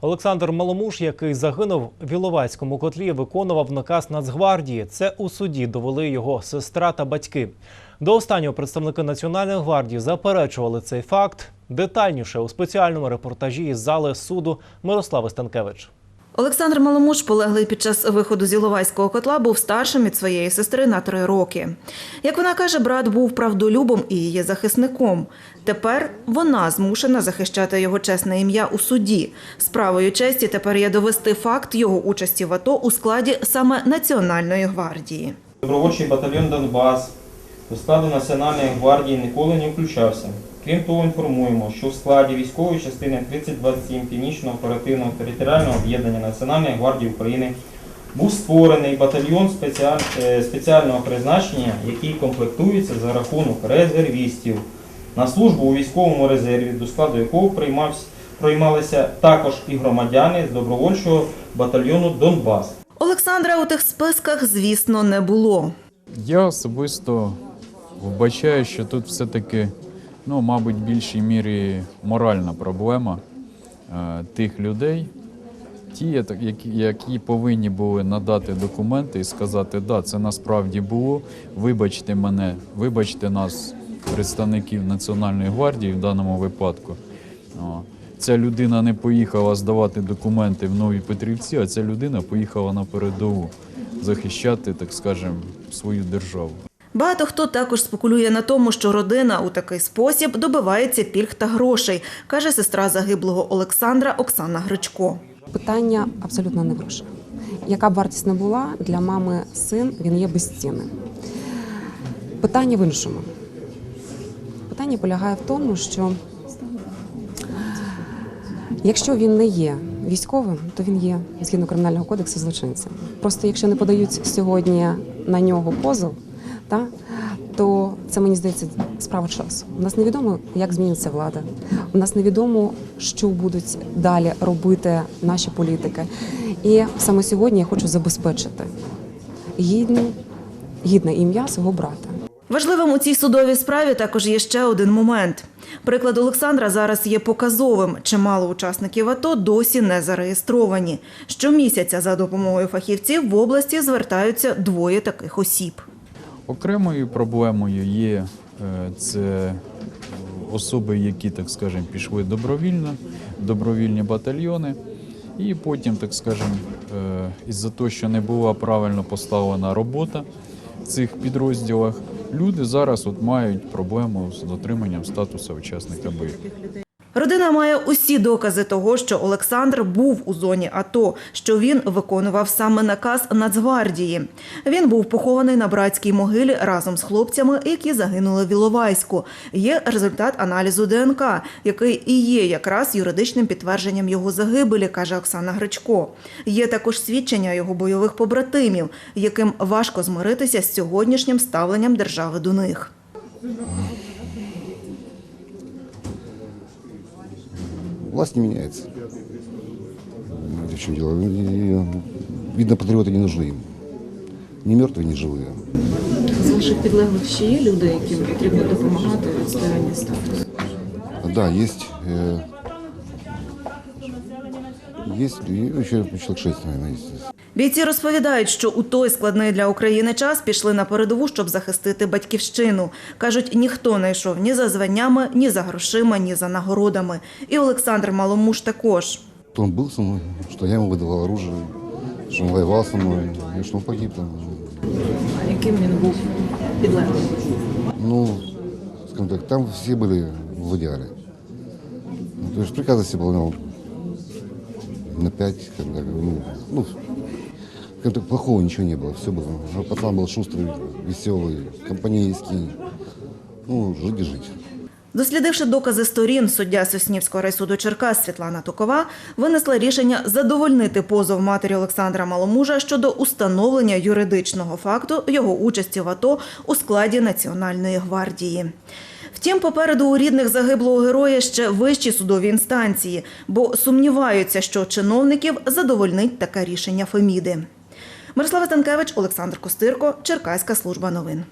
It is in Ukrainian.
Олександр Маломуш, який загинув в Іловайському котлі, виконував наказ Нацгвардії. Це у суді довели його сестра та батьки. До останнього представники Національної гвардії заперечували цей факт. Детальніше у спеціальному репортажі із зали суду Мирослави Станкевич. Олександр Маломуш, полеглий під час виходу з Іловайського котла, був старшим від своєї сестри на три роки. Як вона каже, брат був правдолюбом і її захисником. Тепер вона змушена захищати його чесне ім'я у суді. Справою честі тепер є довести факт його участі в АТО у складі саме Національної гвардії. Добровольчий батальйон Донбас до складу Національної гвардії ніколи не включався. Крім того, інформуємо, що в складі військової частини 3027 Північного оперативного територіального об'єднання Національної гвардії України був створений батальйон спеціаль- е, спеціального призначення, який комплектується за рахунок резервістів на службу у військовому резерві, до складу якого приймалися також і громадяни з добровольчого батальйону Донбас. Олександра у тих списках, звісно, не було. Я особисто вбачаю, що тут все-таки, ну, мабуть, в більшій мірі моральна проблема е, тих людей, ті, які, повинні були надати документи і сказати, да, це насправді було. Вибачте мене, вибачте нас, представників Національної гвардії в даному випадку. Ця людина не поїхала здавати документи в Нові Петрівці, а ця людина поїхала на передову захищати, так скажемо, свою державу. Багато хто також спекулює на тому, що родина у такий спосіб добивається пільг та грошей, каже сестра загиблого Олександра Оксана Гречко. Питання абсолютно не в грошах. Яка б вартість не була для мами син, він є безцінним. Питання в іншому. Питання полягає в тому, що якщо він не є військовим, то він є згідно кримінального кодексу злочинцем. Просто якщо не подають сьогодні на нього позов, та, то це мені здається справа часу. У нас невідомо, як зміниться влада. У нас невідомо, що будуть далі робити наші політики. І саме сьогодні я хочу забезпечити гідне, гідне ім'я свого брата. Важливим у цій судовій справі також є ще один момент. Приклад Олександра зараз є показовим. Чимало учасників АТО досі не зареєстровані. Щомісяця за допомогою фахівців в області звертаються двоє таких осіб. Окремою проблемою є е, це особи, які, так скажемо, пішли добровільно, добровільні батальйони. І потім, так скажемо, е, із-за того, що не була правильно поставлена робота в цих підрозділах, люди зараз от мають проблему з дотриманням статусу учасника бойових. Родина має усі докази того, що Олександр був у зоні АТО, що він виконував саме наказ Нацгвардії. Він був похований на братській могилі разом з хлопцями, які загинули в Іловайську. Є результат аналізу ДНК, який і є якраз юридичним підтвердженням його загибелі, каже Оксана Гречко. Є також свідчення його бойових побратимів, яким важко змиритися з сьогоднішнім ставленням держави до них. Власть не меняется. Понимаете, в чем дело? И, Видно, патриоты не нужны им. Ни мертвые, ни живые. З ваших підлеглих ще є люди, яким потрібно допомагати в відстоянні статусу? Да, есть. э, есть и еще человек шесть, наверное, есть. Бійці розповідають, що у той складний для України час пішли на передову, щоб захистити батьківщину. Кажуть, ніхто не йшов ні за званнями, ні за грошима, ні за нагородами. І Олександр Маломуш також. Что он был со мной, что я ему выдавал оружие, что он воевал со мной, и что он погиб там. А яким він був підлеглим? Ну, скажем так, там все были в идеале. Ну, То есть приказы все выполнял на пять, скажем так, ну, ну, скажем так, плохого ничего не было, все было. А Пацан был шустрый, веселый, компанейский. Ну, жить и жить. Дослідивши докази сторін, суддя Соснівського райсуду Черкас Світлана Тукова винесла рішення задовольнити позов матері Олександра Маломужа щодо установлення юридичного факту його участі в АТО у складі Національної гвардії. Втім, попереду у рідних загиблого героя ще вищі судові інстанції, бо сумніваються, що чиновників задовольнить таке рішення Феміди. Мирослава Станкевич, Олександр Костирко, Черкаська служба новин.